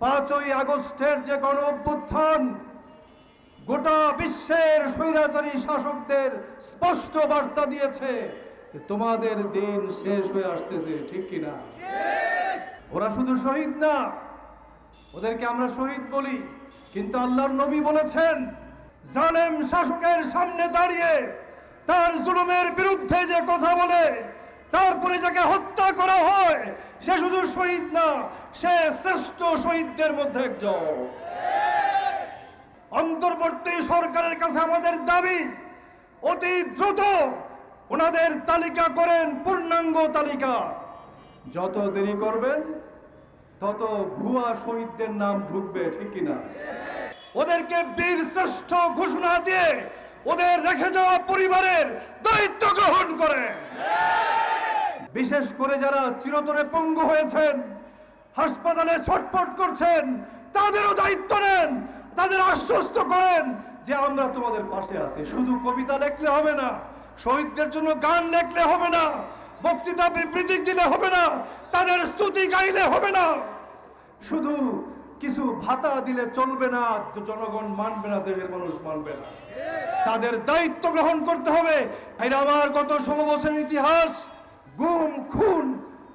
পাঁচই আগস্টের যে গণ অভ্যুত্থান গোটা বিশ্বের স্বৈরাচারী শাসকদের স্পষ্ট বার্তা দিয়েছে যে তোমাদের দিন শেষ হয়ে আসতেছে ঠিক কিনা ওরা শুধু শহীদ না ওদেরকে আমরা শহীদ বলি কিন্তু আল্লাহর নবী বলেছেন জালেম শাসকের সামনে দাঁড়িয়ে তার জুলুমের বিরুদ্ধে যে কথা বলে তারপরে যাকে হত্যা করা হয়, সে শুধু শহীদ না, সে শ্রেষ্ঠ শহীদদের মধ্যে একজন। অন্তর্বর্তী সরকারের কাছে আমাদের দাবি, অতি দ্রুত ওনাদের তালিকা করেন পূর্ণাঙ্গ তালিকা। যত দেরি করবেন, তত ভুয়া শহীদদের নাম ঢুকবে, ঠিক কিনা ওদেরকে বীর শ্রেষ্ঠ ঘোষণা দিয়ে ওদের রেখে যাওয়া পরিবারের দায়িত্ব গ্রহণ করে বিশেষ করে যারা চিরতরে পঙ্গু হয়েছেন, হাসপাতালে ছটফট করছেন, তাদেরও দায়িত্ব নেন, তাদের আশ্বস্ত করেন যে আমরা তোমাদের পাশে আছি। শুধু কবিতা লেখলে হবে না, শহীদদের জন্য গান লেখলে হবে না, বক্তৃতা বিবৃতি দিলে হবে না, তাদের স্তুতি গাইলে হবে না। শুধু কিছু ভাতা দিলে চলবে না জনগণ মানবে না, দেশের মানুষ মানবে না। তাদের দায়িত্ব গ্রহণ করতে হবে। এটা আমার গত ষোলো বছরের ইতিহাস। গুম, খুন,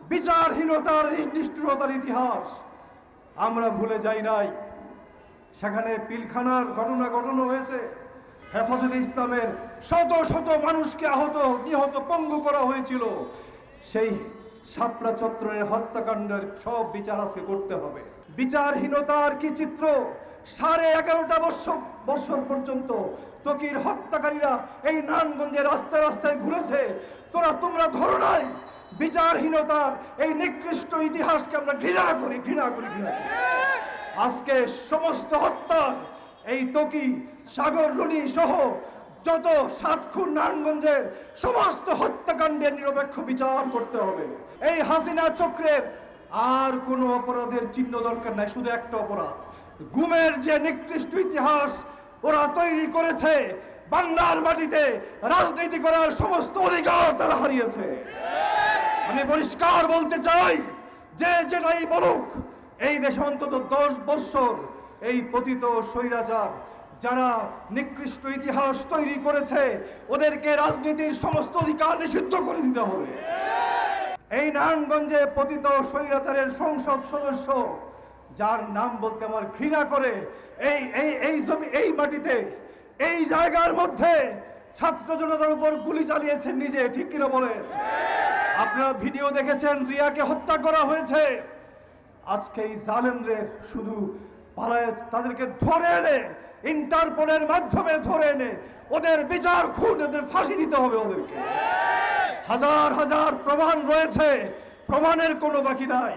বিচারহীনতার নিষ্ঠুরতার ইতিহাস আমরা ভুলে যাই নাই। সেখানে পিলখানার ঘটনা ঘটনা হয়েছে। হেফাজত ইসলামের শত শত মানুষকে আহত, নিহত, পঙ্গু করা হয়েছিল। সেই শাপলা চত্বরের হত্যাকাণ্ডের সব বিচার আজকে করতে হবে। বিচারহীনতার কি চিত্র? সাড়ে এগারোটা বছর বছর পর্যন্ত তকির হত্যাকারীরা এই নারায়ণগঞ্জের রাস্তায় রাস্তায় ঘুরেছে। তোরা তোমরা ধরো নাই। বিচারহীনতার এই নিকৃষ্ট ইতিহাসকে আমরা ঘৃণা করি ঘৃণা করি, ঘৃণা আজকে সমস্ত হত্যার এই টকি, সাগর, রুনি সহ যত সাতক্ষুর নারায়ণগঞ্জের সমস্ত হত্যাকাণ্ডের নিরপেক্ষ বিচার করতে হবে। এই হাসিনা চক্রের আর কোনো অপরাধের চিহ্ন দরকার নাই, শুধু একটা অপরাধ। গুমের যে নিকৃষ্ট ইতিহাস ওরা তৈরি করেছে, বাংলার মাটিতে রাজনীতি করার সমস্ত অধিকার তারা হারিয়েছে। পরিষ্কার বলতে চাই, যে যেটাই বলুক, এই দেশে অন্তত দশ বৎসর এই পতিত স্বৈরাচার যারা নিকৃষ্ট ইতিহাস তৈরি করেছে, ওদেরকে রাজনীতির সমস্ত অধিকার নিষিদ্ধ করে দিতে হবে। এই নারায়ণগঞ্জে পতিত স্বৈরাচারের সংসদ সদস্য, যার নাম বলতে আমার ঘৃণা করে, এই এই এই জমি, এই মাটিতে, এই জায়গার মধ্যে ছাত্র জনতার উপর গুলি চালিয়েছেন নিজে, ঠিক কিনা বলেন? আপনারা ভিডিও দেখেছেন, রিয়াকে হত্যা করা হয়েছে। আজকে এই জালেমদের শুধু পালায় তাদেরকে ধরে এনে, ইন্টারপোলের মাধ্যমে ধরে এনে ওদের বিচার খুন, ওদের ফাঁসি দিতে হবে ওদেরকে। হাজার হাজার প্রমাণ রয়েছে, প্রমাণের কোনো বাকি নাই।